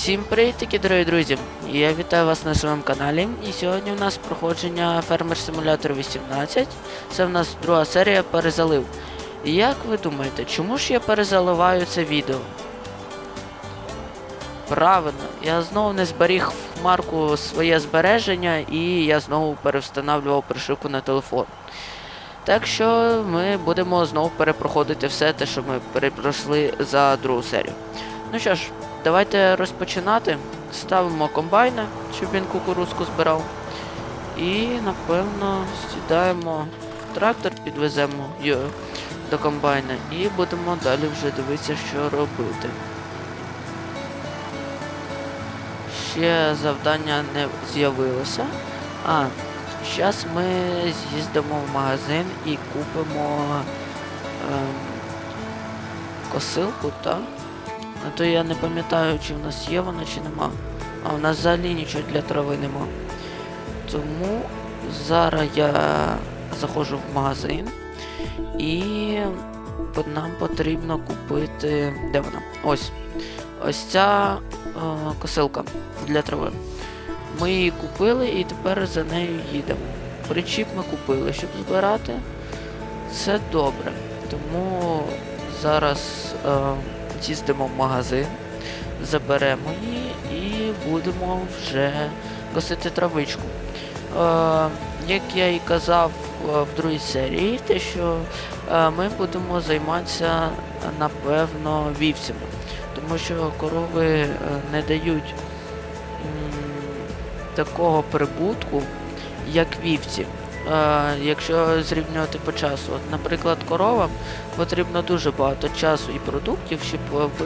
Всім привітки, дорогі друзі! Я вітаю вас на своєму каналі. І сьогодні у нас проходження Фермер Симулятор 18. Це в нас друга серія перезалив. І як ви думаєте, чому ж я перезаливаю це відео? Правильно, я знову не зберіг в марку своє збереження і я знову перевстановлював прошивку на телефон. Так що ми будемо знову перепроходити все те, що ми перепройшли за другу серію. Ну що ж, давайте розпочинати. Ставимо комбайна, щоб він кукурузку збирав. І напевно сідаємо трактор, підвеземо його до комбайна і будемо далі вже дивитися, що робити. Ще завдання не з'явилося. А, зараз ми з'їздимо в магазин і купимо ем, косилку, так? А то я не пам'ятаю, чи в нас є вона, чи нема. А в нас взагалі нічого для трави нема. Тому зараз я заходжу в магазин і нам потрібно купити. Де вона? Ось. Ось ця е, косилка для трави. Ми її купили і тепер за нею їдемо. Причіп ми купили, щоб збирати. Це добре. Тому зараз е, з'їздимо в магазин, заберемо її і будемо вже косити травичку. Е, як я і казав е, в другій серії, те, що е, ми будемо займатися, напевно, вівцями. Тому що корови е, не дають такого прибутку, як вівці. Е, якщо зрівнювати по часу, наприклад, коровам потрібно дуже багато часу і продуктів, щоб е,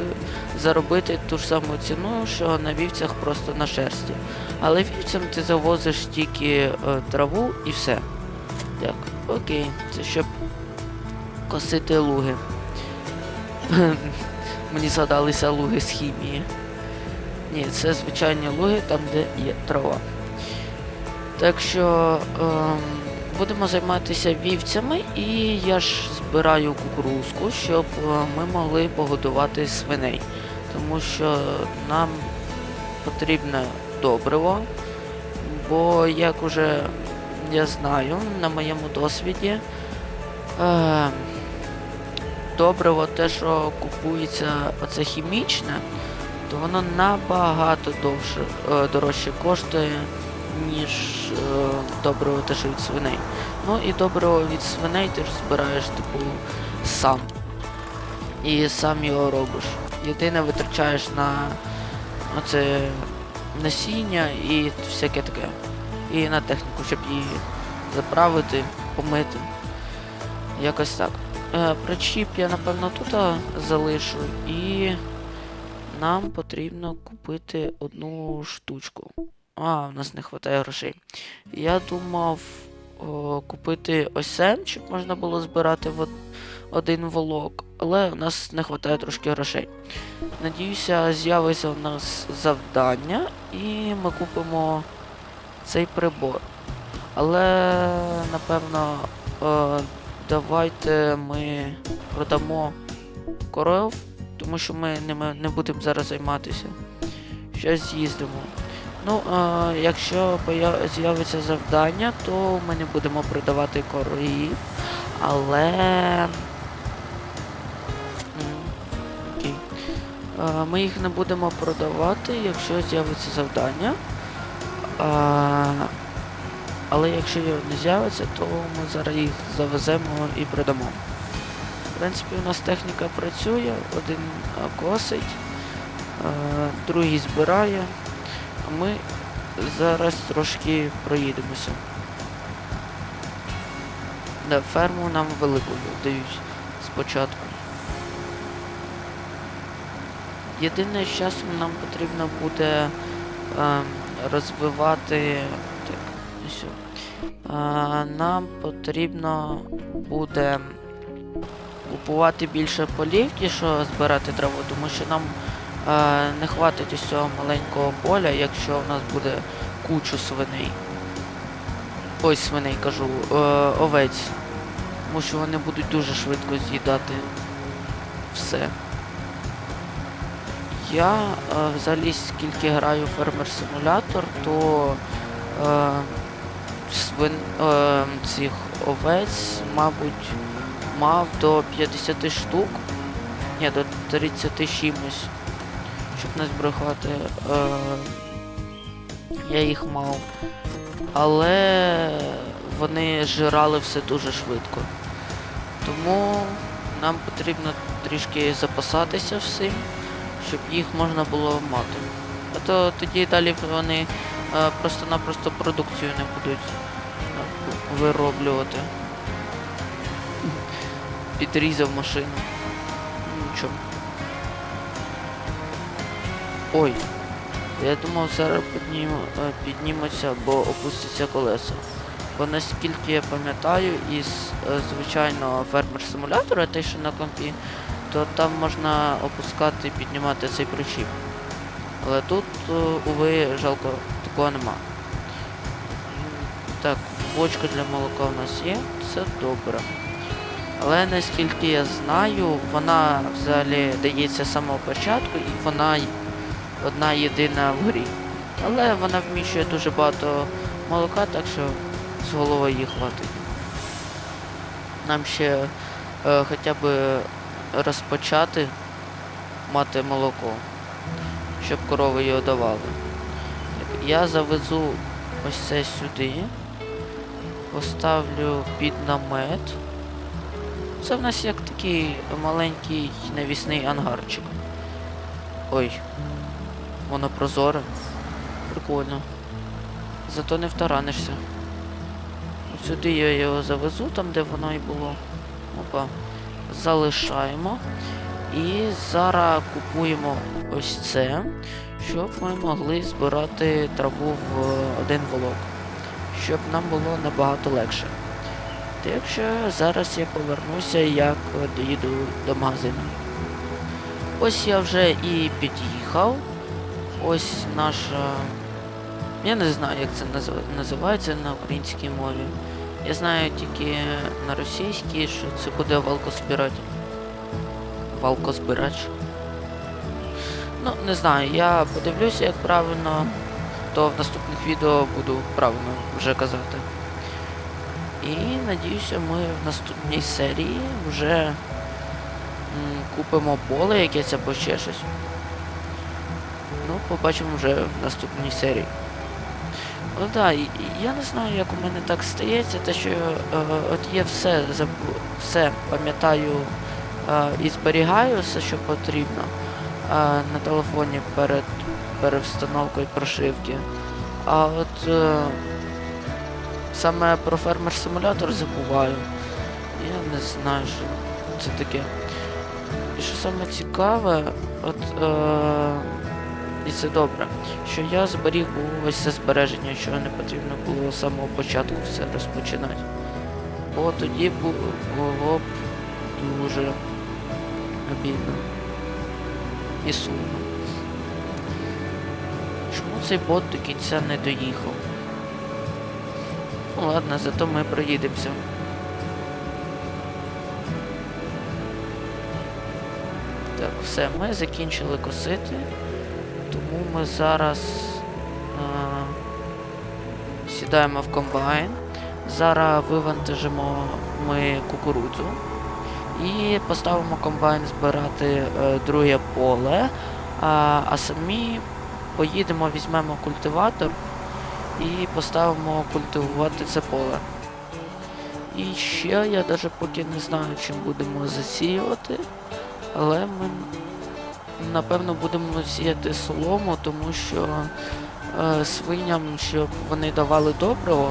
заробити ту ж саму ціну, що на вівцях просто на шерсті. Але вівцям ти завозиш тільки е, траву і все. Так, окей, це щоб косити луги. Мені згадалися луги з хімії. Ні, це звичайні луги там, де є трава. Так що ем, будемо займатися вівцями, і я ж збираю кукурузку, щоб е, ми могли погодувати свиней. Тому що нам потрібне добриво, бо як уже я знаю на моєму досвіді, е, добриво те, що купується оце хімічне, то воно набагато довше, е, дорожче коштує, ніж е, добриво те, що від свиней. Ну і добриво від свиней ти ж збираєш, типу, сам. І сам його робиш. Єдине витрачаєш на оце насіння і всяке таке. І на техніку, щоб її заправити, помити. Якось так. Е, причіп я напевно тут залишу і нам потрібно купити одну штучку. А, у нас не вистачає грошей. Я думав о, купити осен, щоб можна було збирати в один волок, але у нас не вистачає трошки грошей. Надіюся, з'явиться у нас завдання, і ми купимо цей прибор. Але напевно, е, давайте ми продамо коров, тому що ми ними не будемо зараз займатися. Щось з'їздимо. Ну, е, якщо з'явиться завдання, то ми не будемо продавати корів, але. Окей. Е, Ми їх не будемо продавати, якщо з'явиться завдання. А, але якщо не з'явиться, то ми зараз їх завеземо і продамо. В принципі, у нас техніка працює, один косить, а, другий збирає, а ми зараз трошки проїдемося. Да, ферму нам велику дають спочатку. Єдине, з часом нам потрібно буде ем, розвивати. Так. А, нам потрібно буде купувати більше полів, ті, що збирати траву, тому що нам е, не хватить ось цього маленького поля, якщо в нас буде кучу свиней. Ой, свиней кажу, е, овець. Тому що вони будуть дуже швидко з'їдати все. я е, взагалі скільки граю фермер симулятор, то е, свин, е, цих овець, мабуть, мав до 50 штук. Ні, до 30 чимось. Щоб не збрехати. Е, я їх мав. Але вони жирали все дуже швидко. Тому нам потрібно трішки запасатися всім, щоб їх можна було мати. А то тоді далі вони е, просто-напросто продукцію не будуть е, вироблювати. Підрізав машину. Нічого. Ой. Я думав, зараз піднім, е, піднімуться або опустяться колеса. Бо наскільки я пам'ятаю, із е, звичайного фермер-симулятора, те, що на компі, то там можна опускати і піднімати цей причіп. Але тут, е, уви, жалко, такого нема. Так, бочка для молока у нас є, це добре. Але наскільки я знаю, вона взагалі дається з самого початку і вона одна єдина в грі. Але вона вміщує дуже багато молока, так що з голови її хватить. Нам ще е, хоча б розпочати мати молоко, щоб корови його давали. Я завезу ось це сюди, поставлю під намет. Це в нас як такий маленький навісний ангарчик. Ой, воно прозоре. Прикольно. Зато не втаранишся. Сюди я його завезу, там де воно і було. Опа. Залишаємо. І зараз купуємо ось це, щоб ми могли збирати траву в один волок. Щоб нам було набагато легше. Так що зараз я повернуся, як доїду до магазину. Ось я вже і під'їхав. Ось наша. Я не знаю, як це назив- називається на українській мові. Я знаю тільки на російській, що це буде валкозбирач. Валкозбирач. Ну, не знаю, я подивлюся, як правильно, то в наступних відео буду правильно вже казати. І надіюся, ми в наступній серії вже купимо поле якесь або ще щось. Ну, побачимо вже в наступній серії. Ну так, я не знаю, як у мене так стається, те, що е, от є все, все пам'ятаю е, і зберігаю все, що потрібно е, на телефоні перед перевстановкою прошивки. А от е, саме про фермер-симулятор забуваю. Я не знаю, що це таке. І що саме цікаве, от е, і це добре, що я зберіг був ось це збереження, що не потрібно було з самого початку все розпочинати. Бо тоді було б дуже обідно і сумно. Чому цей бот до кінця не доїхав? Ну ладно, зато ми проїдемося. Так, все, ми закінчили косити. Тому ми зараз а, сідаємо в комбайн. Зараз вивантажимо ми кукурудзу і поставимо комбайн збирати е, друге поле, а, а самі поїдемо, візьмемо культиватор і поставимо культивувати це поле. І ще я навіть поки не знаю, чим будемо засіювати, але ми напевно будемо сіяти солому, тому що е, свиням, щоб вони давали добриво,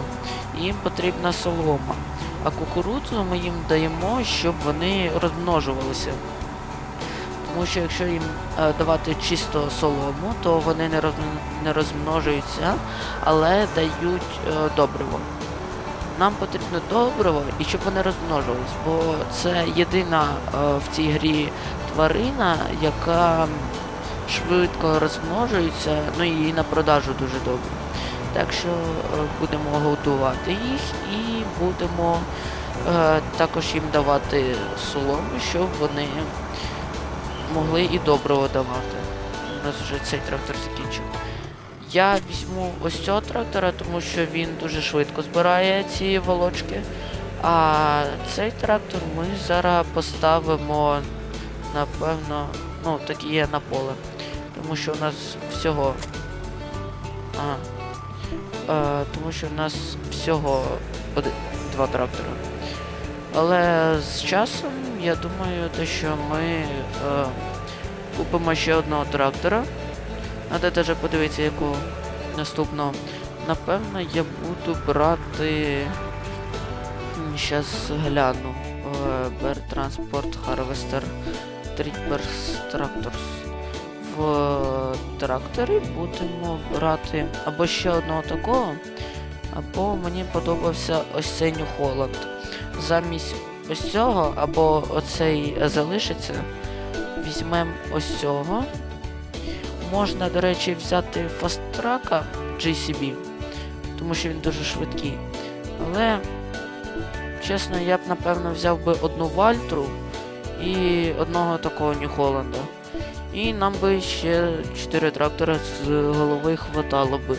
їм потрібна солома. А кукурудзу ми їм даємо, щоб вони розмножувалися. Тому що якщо їм е, давати чисто солому, то вони не, роз, не розмножуються, але дають е, добриво. Нам потрібно добриво і щоб вони розмножувались, бо це єдина е, в цій грі тварина, яка швидко розмножується, ну і на продажу дуже добре. Так що е, будемо годувати їх і будемо е, також їм давати солому, щоб вони могли і доброго давати. у нас вже цей трактор закінчив. Я візьму ось цього трактора, тому що він дуже швидко збирає ці волочки. А цей трактор ми зараз поставимо, напевно, ну, так і є на поле. Тому що у нас всього. Ага. Е, тому що у нас всього один, два трактора. Але з часом, я думаю, те, що ми е, купимо ще одного трактора. Надо даже подивитися, яку наступного. Напевно, я буду брати. Зараз гляну. Е, Transport Harvester Trippers Tractors. В тракторі будемо брати або ще одного такого, або мені подобався ось цей New Holland. Замість ось цього, або оцей залишиться, візьмемо ось цього. Можна, до речі, взяти фастрака GCB, тому що він дуже швидкий. Але, чесно, я б напевно взяв би одну Вальтру і одного такого Нью-Холланда. І нам би ще 4 трактора з голови хватало би.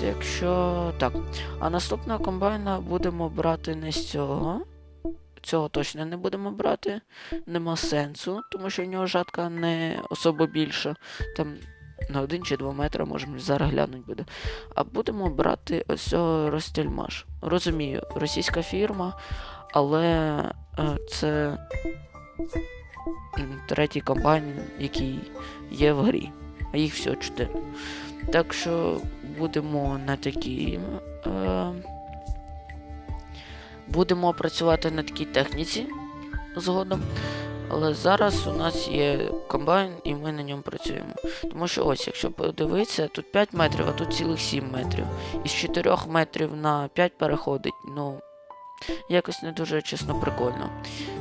Так що так. А наступного комбайна будемо брати не з цього. Цього точно не будемо брати. Нема сенсу, тому що в нього жатка не особо більша. Там на 1 чи 2 метри можемо зараз глянути буде. А будемо брати ось цього Ростельмаш. Розумію, російська фірма, але е, це третій комбайн, який є в грі. А їх всього 4. Так що будемо на такій. Е, будемо працювати на такій техніці згодом. Але зараз у нас є комбайн і ми на ньому працюємо. Тому що ось, якщо подивитися, тут 5 метрів, а тут цілих 7 метрів. Із 4 метрів на 5 переходить, ну, якось не дуже чесно прикольно.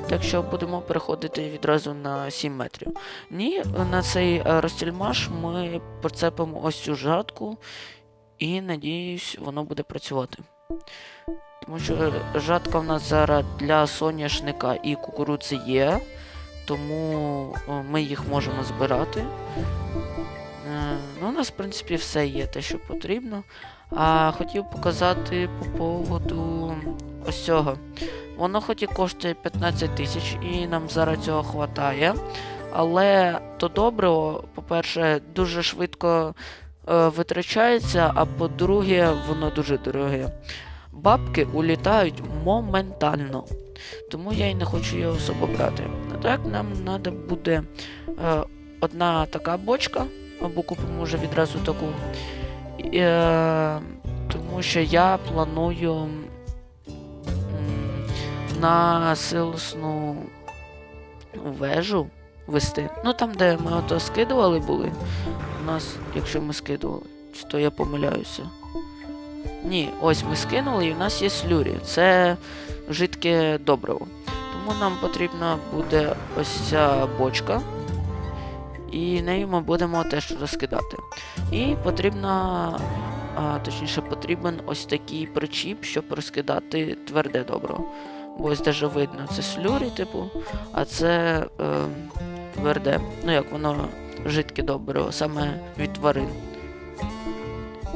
Так що будемо переходити відразу на 7 метрів. Ні, на цей е, розстільмаш ми прицепимо ось цю жатку і надіюсь, воно буде працювати. Тому що е, жатка в нас зараз для соняшника і кукурудзи є, тому ми їх можемо збирати. Е, Ну, у нас, в принципі, все є те, що потрібно. А хотів показати по поводу ось цього. Воно хоч і коштує 15 тисяч, і нам зараз цього хватає. Але то добриво, по-перше, дуже швидко е, витрачається, а по-друге, воно дуже дороге. Бабки улітають моментально. Тому я і не хочу його особо брати. А так нам треба буде е, одна така бочка, або купимо вже відразу таку. Е, тому що я планую на силосну вежу вести. Ну там, де ми ото скидували були. У нас, якщо ми скидували, чи то я помиляюся. Ні, ось ми скинули, і в нас є слюрі. Це жидке добриво. Тому нам потрібна буде ось ця бочка. І нею ми будемо теж розкидати. І потрібна, точніше, потрібен ось такий причіп, щоб розкидати тверде добриво. Бо ось даже видно, це слюрі, типу, а це е, тверде. Ну як воно жидке добриво, саме від тварин.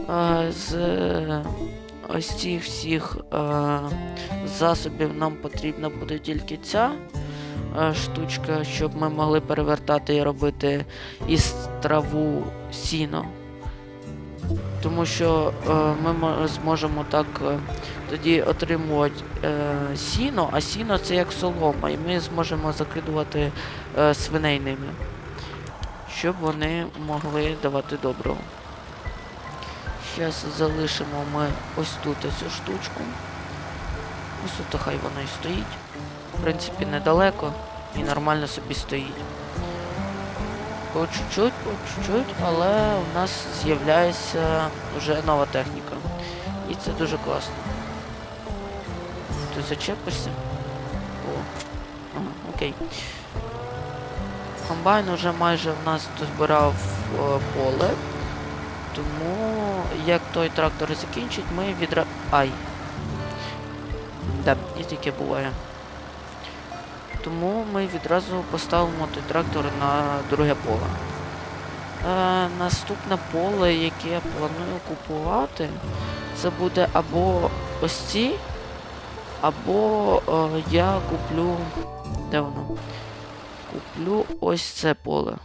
А, з е, ось цих всіх е, засобів нам потрібна буде тільки ця е, штучка, щоб ми могли перевертати і робити із траву сіно. Тому що е, ми зможемо так е, тоді отримувати е, сіно, а сіно це як солома, і ми зможемо закидувати е, свиней ними, щоб вони могли давати доброго. Зараз залишимо ми ось тут цю штучку. Ось тут хай воно і стоїть. В принципі, недалеко і нормально собі стоїть. По чуть-чуть, по чуть-чуть, але у нас з'являється вже нова техніка. І це дуже класно. Ти зачепишся? О. Ага, окей. Комбайн уже майже в нас дозбирав е, поле. Тому як той трактор закінчить, ми відра... Ай. Да, і таке буває. Тому ми відразу поставимо той трактор на друге поле. е, наступне поле, яке я планую купувати, це буде або ось ці, або е, я куплю. Де воно? Куплю ось це поле.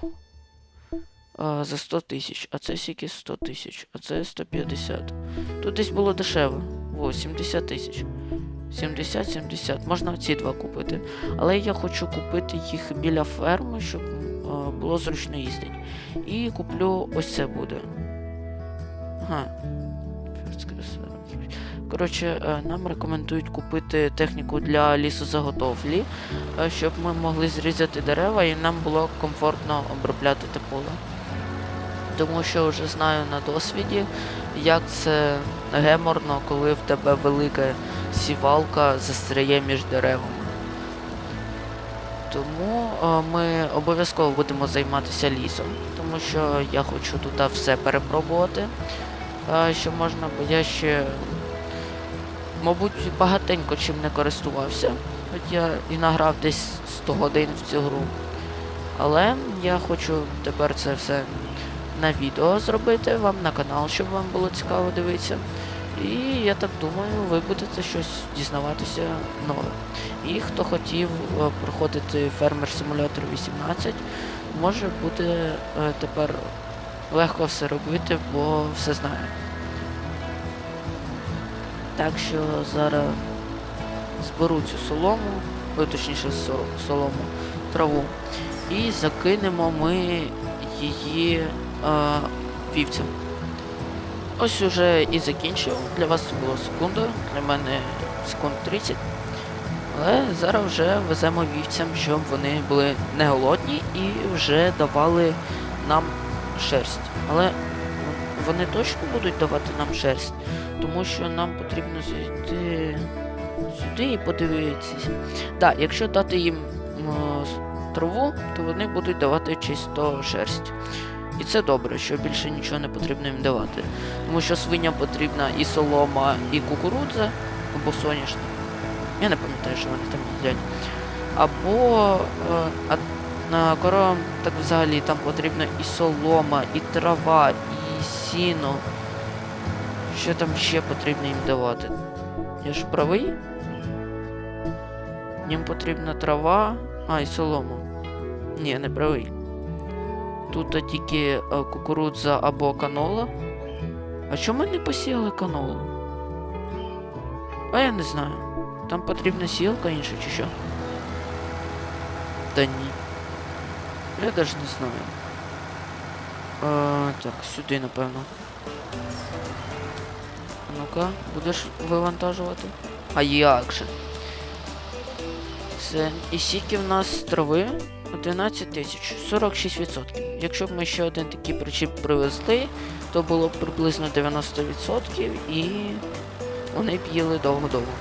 Е, за 100 тисяч. А це скільки 100 тисяч, а це 150. Тут десь було дешево. О, 70 тисяч. 70-70. Можна ці два купити. Але я хочу купити їх біля ферми, щоб е, було зручно їздити. І куплю ось це буде. Ага. Коротше, е, нам рекомендують купити техніку для лісозаготовлі, е, щоб ми могли зрізати дерева і нам було комфортно обробляти те поле. Тому що вже знаю на досвіді, як це геморно, коли в тебе велика сівалка застряє між деревами. Тому е, ми обов'язково будемо займатися лісом, тому що я хочу тут все перепробувати, е, що можна, бо я ще, мабуть, багатенько чим не користувався, хоч я і награв десь 100 годин в цю гру. Але я хочу тепер це все на відео зробити вам на канал, щоб вам було цікаво дивитися. І я так думаю, ви будете щось дізнаватися нове. І хто хотів е, проходити фермер симулятор 18, може буде е, тепер легко все робити, бо все знає. Так що зараз зберу цю солому, ой, точніше солому, траву, і закинемо ми її е, вівцям. Ось уже і закінчив. Для вас це було секунда, для мене секунд 30. Але зараз вже веземо вівцям, щоб вони були не голодні і вже давали нам шерсть. Але вони точно будуть давати нам шерсть, тому що нам потрібно зайти сюди і подивитися. Так, якщо дати їм траву, то вони будуть давати чисто шерсть. І це добре, що більше нічого не потрібно їм давати. Тому що свиням потрібна і солома, і кукурудза, або соняшник. Я не пам'ятаю, що вони там їдять. Або е, а на коровам так взагалі там потрібна і солома, і трава, і сіно. Що там ще потрібно їм давати? Я ж правий? Їм потрібна трава, а, і солома. Ні, не правий. Тут тільки е, кукурудза або канола. А чому ми не посіяли канолу? А я не знаю. Там потрібна сілка інша чи що? Та ні. Я навіть не знаю. А, так, сюди, напевно. Ну-ка, будеш вивантажувати? А як же? Все. І скільки в нас трави? 11 тисяч, 46%. Якщо б ми ще один такий причіп привезли, то було б приблизно 90% і вони б їли довго-довго.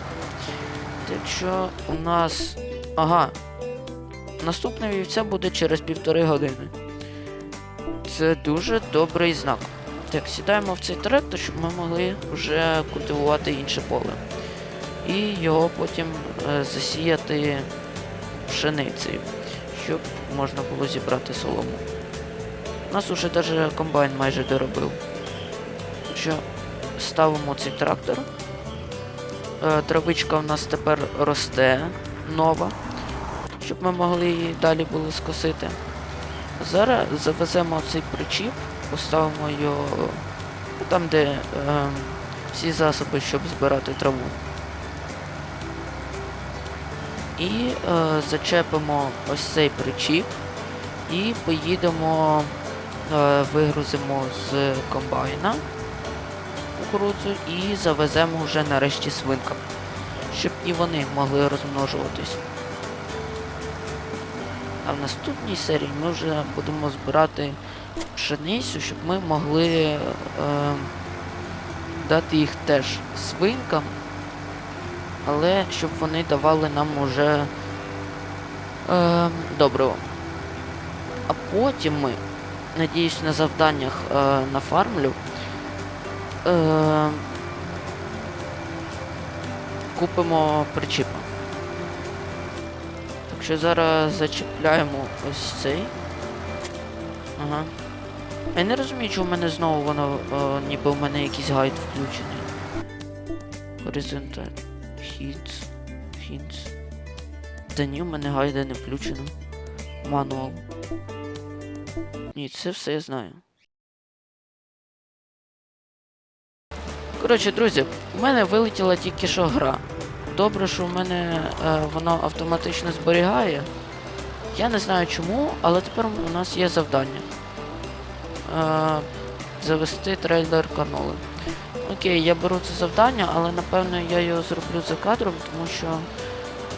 Так що у нас. Ага. Наступна вівця буде через півтори години. Це дуже добрий знак. Так, сідаємо в цей трактор, щоб ми могли вже культивувати інше поле. І його потім е, засіяти пшеницею, щоб можна було зібрати солому. Нас уже навіть комбайн майже доробив. Що ставимо цей трактор. Е, Травичка в нас тепер росте нова, щоб ми могли її далі було скосити. Зараз завеземо цей причіп, поставимо його ну, там, де е, всі засоби, щоб збирати траву. І е, зачепимо ось цей причіп і поїдемо, вигрузимо з комбайна кукурудзу і завеземо вже нарешті свинкам, щоб і вони могли розмножуватись. А в наступній серії ми вже будемо збирати пшеницю, щоб ми могли е, дати їх теж свинкам, але щоб вони давали нам уже е, добриво. А потім ми, надіюсь, на завданнях е, нафармлю, е, купимо причіпа. Так що зараз зачіпляємо ось цей. Ага. Я не розумію, чому в мене знову воно, е, ніби в мене якийсь гайд включений. Horizontal Hits. Hits. Та ні, в мене гайда не включено. Мануал. Ні, це все я знаю. Коротше, друзі, у мене вилетіла тільки що гра. Добре, що в мене е, воно автоматично зберігає. Я не знаю чому, але тепер у нас є завдання. Е, завести трейлер каноли. Окей, я беру це завдання, але напевно я його зроблю за кадром, тому що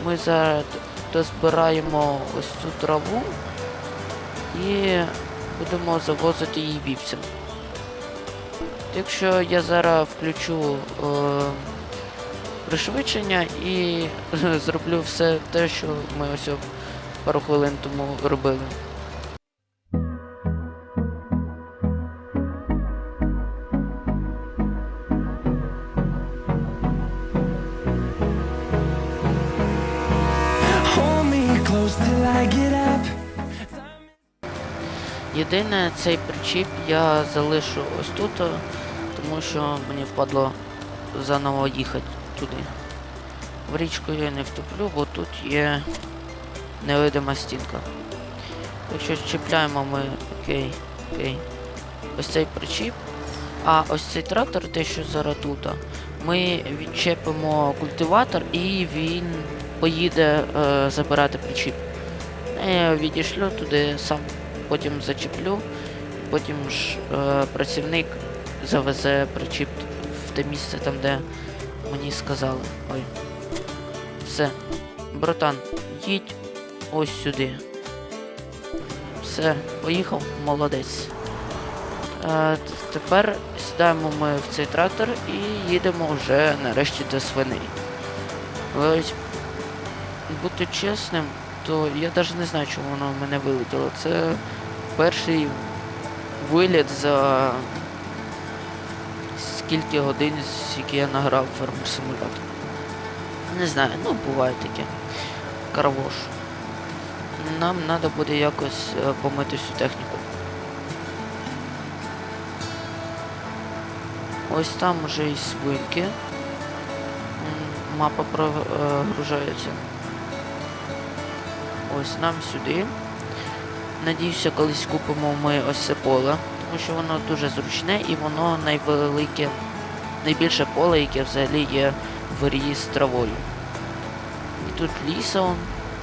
ми зараз дозбираємо ось цю траву і будемо завозити її вівцям. Якщо я зараз включу е, пришвидшення і зроблю все те, що ми ось пару хвилин тому робили. Єдине, цей причіп я залишу ось тут, е, тому що мені впадло заново їхати туди. В річку я не втоплю, бо тут є невидима стінка. Якщо чіпляємо ми, окей, окей. Ось цей причіп. А ось цей трактор, те, що зараз тут, ми відчепимо культиватор і він поїде е, забирати причіп. Я відійшлю туди сам потім зачеплю, потім ж е, працівник завезе причіп в те місце там, де мені сказали. Ой. Все. Братан, їдь ось сюди. Все, поїхав, молодець. Е, тепер сідаємо ми в цей трактор і їдемо вже нарешті до свиней. Ось, бути чесним, то я навіть не знаю, чому воно в мене вилетіло. Це перший виліт за скільки годин, скільки я награв фермер симулятор. Не знаю, ну буває таке. Карвош. Нам треба буде якось е, помити всю техніку. Ось там вже і свинки. Мапа прогружається. Ось нам сюди. Надіюся, колись купимо ми ось це поле, тому що воно дуже зручне і воно найвелике, найбільше поле, яке взагалі є в рії з травою. І тут ліса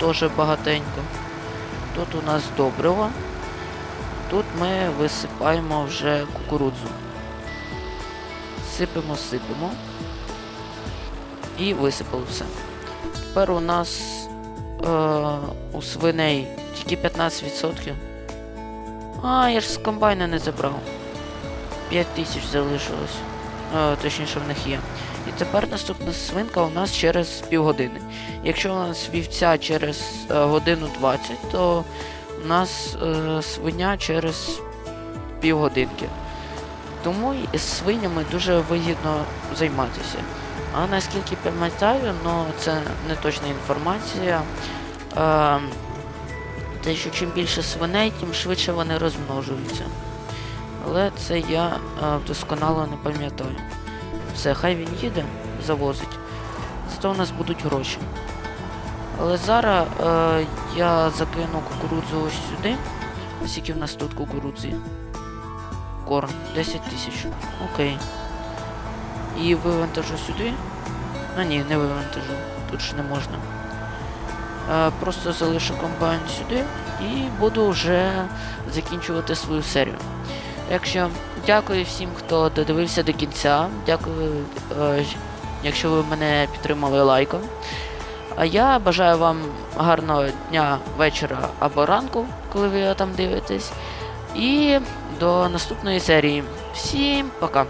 теж багатенько. Тут у нас добриво. Тут ми висипаємо вже кукурудзу. Сипемо, сипемо. І висипали все. Тепер у нас е, у свиней тільки 15%. А, я ж з комбайна не забрав. 5 тисяч залишилось. Е, точніше в них є. І тепер наступна свинка у нас через півгодини. Якщо у нас вівця через е, годину 20, то у нас е, свиня через півгодинки. Тому з свинями дуже вигідно займатися. А наскільки пам'ятаю, ну це не точна інформація. Е, те, що чим більше свиней, тим швидше вони розмножуються. Але це я е, досконало не пам'ятаю. Все, хай він їде, завозить. Зато у нас будуть гроші. Але зараз е, я закину кукурудзу ось сюди. Ось в нас тут кукурудзи. Корм 10 тисяч. Окей. І вивантажу сюди. А ні, не вивантажу. Тут ж не можна. Е, Просто залишу комбайн сюди і буду вже закінчувати свою серію. Якщо дякую всім, хто додивився до кінця. Дякую, е, якщо ви мене підтримали лайком. А я бажаю вам гарного дня, вечора або ранку, коли ви там дивитесь. І до наступної серії. Всім пока!